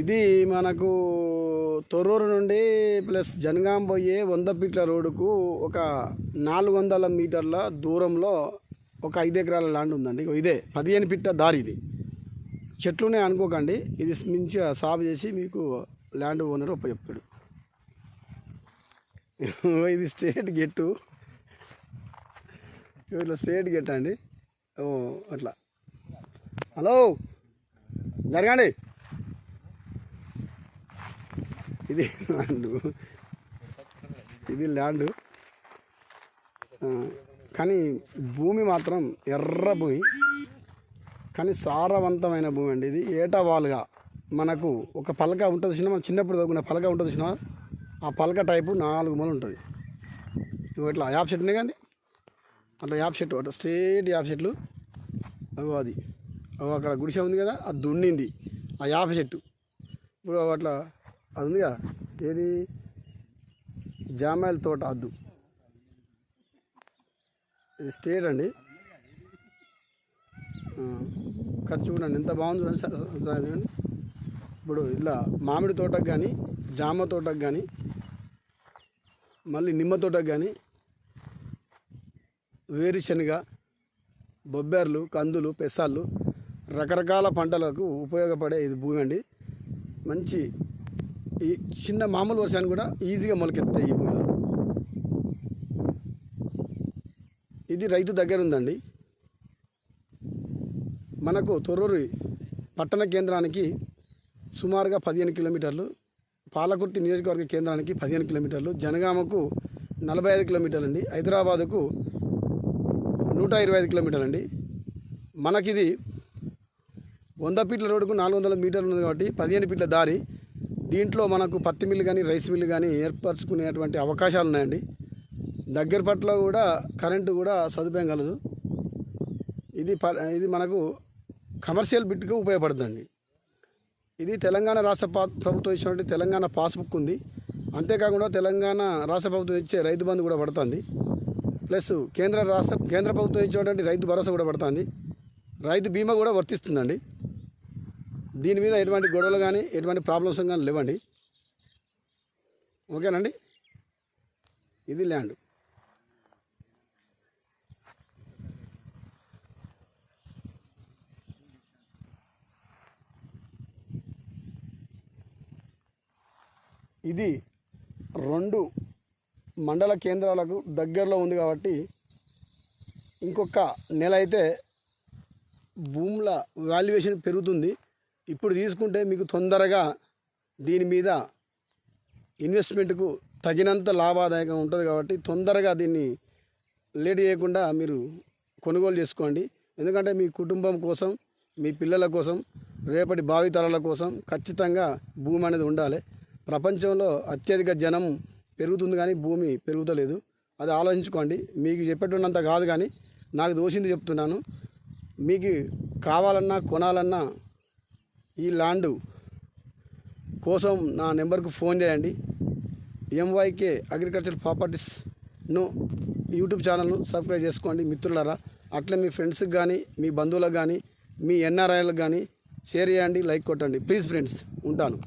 ఇది మనకు తొర్రూరు నుండి ప్లస్ జనగాం పోయే వంద ఫీట్ల రోడ్డుకు ఒక నాలుగు వందల మీటర్ల దూరంలో ఒక ఐదు ఎకరాల ల్యాండ్ ఉందండి. ఇదే పదిహేను ఫీట్ల దారి ఇది. చెట్లునే అనుకోకండి. ఇది మంచిగా సాగు చేసి మీకు ల్యాండ్ ఓనర్ ఉపయోగపడు చెప్తాడు. ఇది స్ట్రేట్ గెట్టు ఇట్లా స్ట్రేట్ గెట్ అండి. ఓ అట్లా. హలో. జరగండి. ఇది ల్యాండ్. ఇది ల్యాండ్. కానీ భూమి మాత్రం ఎర్ర భూమి. కానీ సారవంతమైన భూమి అండి ఇది. ఏటవాలుగా మనకు ఒక పలక ఉంటుంది చూసినా మనం చిన్నప్పుడు చదువుకున్న పలక ఉంటుంది చూసినా ఆ పలక టైపు నాలుగు మూలు ఉంటుంది. ఇగో ఇట్లా యాప్ చెట్టు ఉన్నాయి కానీ అట్లా యాప్ చెట్టు అట్లా స్ట్రేట్ యాప్ చెట్లు అగో అది. అగో అక్కడ గుడిసె ఉంది కదా అది దున్నింది. ఆ యాప చెట్టు ఇప్పుడు అట్లా అది ఉంది ఏది? జామాయిల తోట అద్దు. ఇది స్టేట్ అండి. ఖర్చు చూడండి ఎంత బాగుంది చూడండి ఇప్పుడు ఇలా మామిడి తోటకు కానీ జామ తోటకు కానీ మళ్ళీ నిమ్మ తోటకు కానీ వేరుశనగ బొబ్బెర్లు కందులు పెసాలు రకరకాల పంటలకు ఉపయోగపడే ఇది భూమి అండి. మంచి ఈ చిన్న మామూలు వర్షాన్ని కూడా ఈజీగా మొలకెత్తాయి ఈ భూమిలో. ఇది రైతు దగ్గర ఉందండి. మనకు తొర్రూరు పట్టణ కేంద్రానికి సుమారుగా పదిహేను కిలోమీటర్లు పాలకుర్తి నియోజకవర్గ కేంద్రానికి పదిహేను కిలోమీటర్లు జనగామకు నలభై ఐదు కిలోమీటర్లు అండి హైదరాబాదుకు నూట ఇరవై ఐదు కిలోమీటర్లు అండి మనకిది వంద ఫీట్ల రోడ్డుకు నాలుగు వందల మీటర్లు ఉంది కాబట్టి పదిహేను ఫీట్ల దారి దీంట్లో మనకు పత్తి మిల్లు కానీ రైస్ మిల్లు కానీ ఏర్పరచుకునేటువంటి అవకాశాలు ఉన్నాయండి. దగ్గర పట్ల కూడా కరెంటు కూడా సదుపాయం కలదు. ఇది ప ఇది మనకు కమర్షియల్ బిట్కు ఉపయోగపడుతుందండి. ఇది తెలంగాణ రాష్ట్ర పా- ప్రభుత్వం ఇచ్చినటువంటి తెలంగాణ పాస్బుక్ ఉంది. అంతేకాకుండా తెలంగాణ రాష్ట్ర ప్రభుత్వం ఇచ్చే రైతు బంధు కూడా పడుతుంది. ప్లస్ కేంద్ర రాష్ట్ర కేంద్ర ప్రభుత్వం ఇచ్చేటువంటి రైతు భరోసా కూడా పడుతుంది. రైతు బీమా కూడా వర్తిస్తుందండి. దీని మీద ఎటువంటి గొడవలు కానీ ఎటువంటి ప్రాబ్లమ్స్ కానీ లేవండి. ఓకేనండి? ఇది ల్యాండ్ ఇది రెండు మండల కేంద్రాలకు దగ్గరలో ఉంది కాబట్టి ఇంకొక నెల అయితే భూముల వాల్యుయేషన్ పెరుగుతుంది. ఇప్పుడు తీసుకుంటే మీకు తొందరగా దీని మీద ఇన్వెస్ట్మెంట్కు తగినంత లాభదాయకం ఉంటుంది కాబట్టి తొందరగా దీన్ని లేట్ చేయకుండా మీరు కొనుగోలు చేసుకోండి. ఎందుకంటే మీ కుటుంబం కోసం మీ పిల్లల కోసం రేపటి భావితరాల కోసం ఖచ్చితంగా భూమి అనేది ఉండాలి. ప్రపంచంలో అత్యధిక జనం పెరుగుతుంది కానీ భూమి పెరుగుతలేదు. అది ఆలోచించుకోండి. మీకు చెప్పేటన్నంత కాదు కానీ నాకు దోషింది చెప్తున్నాను. మీకు కావాలన్నా కొనాలన్నా ఈ ల్యాండ్ కోసం నా నెంబర్కు ఫోన్ చేయండి. ఎంవైకే అగ్రికల్చర్ ప్రాపర్టీస్ను యూట్యూబ్ ఛానల్ను సబ్స్క్రైబ్ చేసుకోండి మిత్రులారా. అట్లే మీ ఫ్రెండ్స్కి కానీ మీ బంధువులకు కానీ మీ ఎన్ఆర్ఐలకు కానీ షేర్ చేయండి లైక్ కొట్టండి. ప్లీజ్ ఫ్రెండ్స్ ఉంటాను.